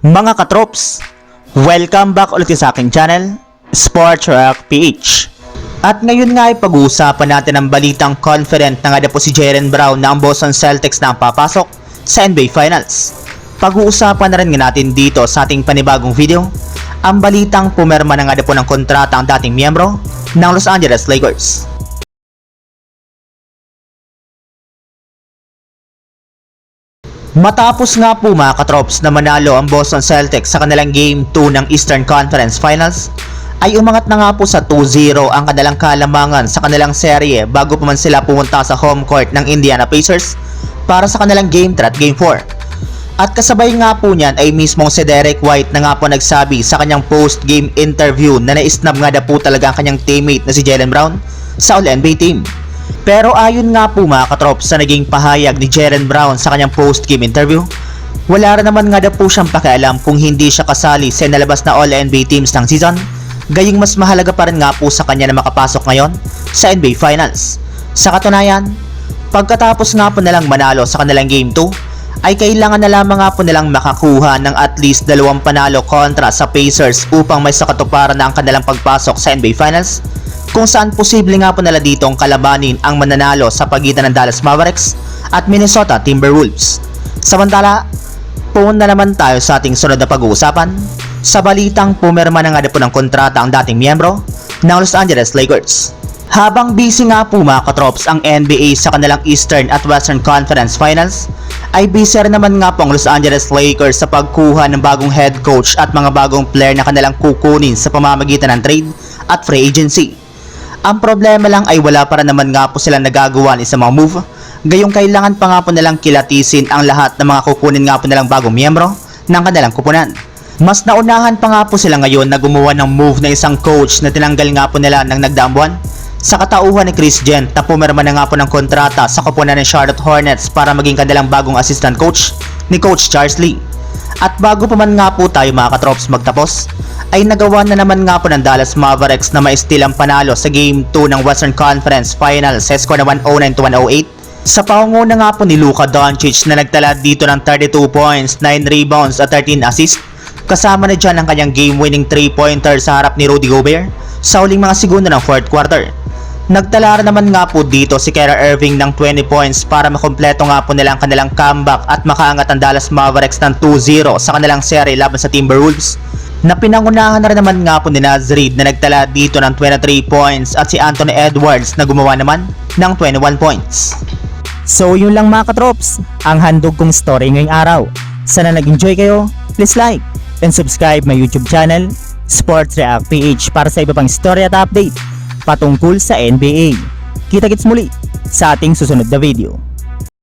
Mga katrops, welcome back ulit sa aking channel, Sports Rock PH. At ngayon nga ay pag-uusapan natin ang balitang confident na nga na po si Jaren Brown na ang Boston Celtics na ang papasok sa NBA Finals. Pag-uusapan na rin nga natin dito sa ating panibagong video, ang balitang pumerma na nga na po ng kontrata ang dating miyembro ng Los Angeles Lakers. Matapos nga po mga katrops na manalo ang Boston Celtics sa kanilang Game 2 ng Eastern Conference Finals, ay umangat na nga po sa 2-0 ang kanilang kalamangan sa kanilang serye bago pa man sila pumunta sa home court ng Indiana Pacers para sa kanilang Game 3 at Game 4. At kasabay nga po niyan ay mismong si Derek White na nga po nagsabi sa kanyang post-game interview na naisnab nga na po talaga ang kanyang teammate na si Jalen Brown sa All-NBA team. Pero ayon nga po mga katrops sa naging pahayag ni Jaren Brown sa kanyang post-game interview, wala rin naman nga na po siyang pakialam kung hindi siya kasali sa nalabas na All-NBA teams ng season, gayong mas mahalaga pa rin nga po sa kanya na makapasok ngayon sa NBA Finals. Sa katunayan, pagkatapos nga po nilang manalo sa kanilang Game 2, ay kailangan na lamang nga po nilang makakuha ng at least dalawang panalo kontra sa Pacers upang may sakatuparan na ang kanilang pagpasok sa NBA Finals kung saan posible nga po nila ditong kalabanin ang mananalo sa pagitan ng Dallas Mavericks at Minnesota Timberwolves. Samantala, pumunta naman tayo sa ating sunod na pag-uusapan sa balitang pumirma na nga na po ng kontrata ang dating miyembro ng Los Angeles Lakers. Habang busy nga po mga katrops ang NBA sa kanilang Eastern at Western Conference Finals, ay busy rin naman nga po ang Los Angeles Lakers sa pagkuha ng bagong head coach at mga bagong player na kanilang kukunin sa pamamagitan ng trade at free agency. Ang problema lang ay wala para naman nga po sila nagagawa ni sa mga move, gayong kailangan pa nga po nilang kilatisin ang lahat ng mga kukunin nga po nilang bagong miyembro ng kanilang kupunan. Mas naunahan pa nga po sila ngayon na gumawa ng move na isang coach na tinanggal nga po nila ng nagdaang buwan sa katauhan ni Chris Gent na pumirma na nga po ng kontrata sa kupunan ng Charlotte Hornets para maging kanilang bagong assistant coach ni Coach Charles Lee. At bago pa man nga po tayo mga katrops magtapos, ay nagawa na naman nga po ng Dallas Mavericks na maistil ang panalo sa Game 2 ng Western Conference Finals. Sa score na 109 to 108 sa pangunguna nga po ni Luka Doncic na nagtala dito ng 32 points, 9 rebounds at 13 assists kasama na dyan ang kanyang game-winning 3-pointer sa harap ni Rudy Gobert sa huling mga segundo ng 4th quarter. Nagtala naman nga po dito si Kyrie Irving ng 20 points para makompleto nga po nila ang kanilang comeback at makaangat ang Dallas Mavericks ng 2-0 sa kanilang serie laban sa Timberwolves na pinangunahan na rin naman nga po ni Naz Reid na nagtala dito ng 23 points at si Anthony Edwards na gumawa naman ng 21 points. So yun lang mga katrops, ang handog kong story ngayong araw. Sana nag-enjoy kayo, please like and subscribe my YouTube channel, Sports React PH para sa iba pang story at update patungkol sa NBA. Kita-kits muli sa ating susunod na video.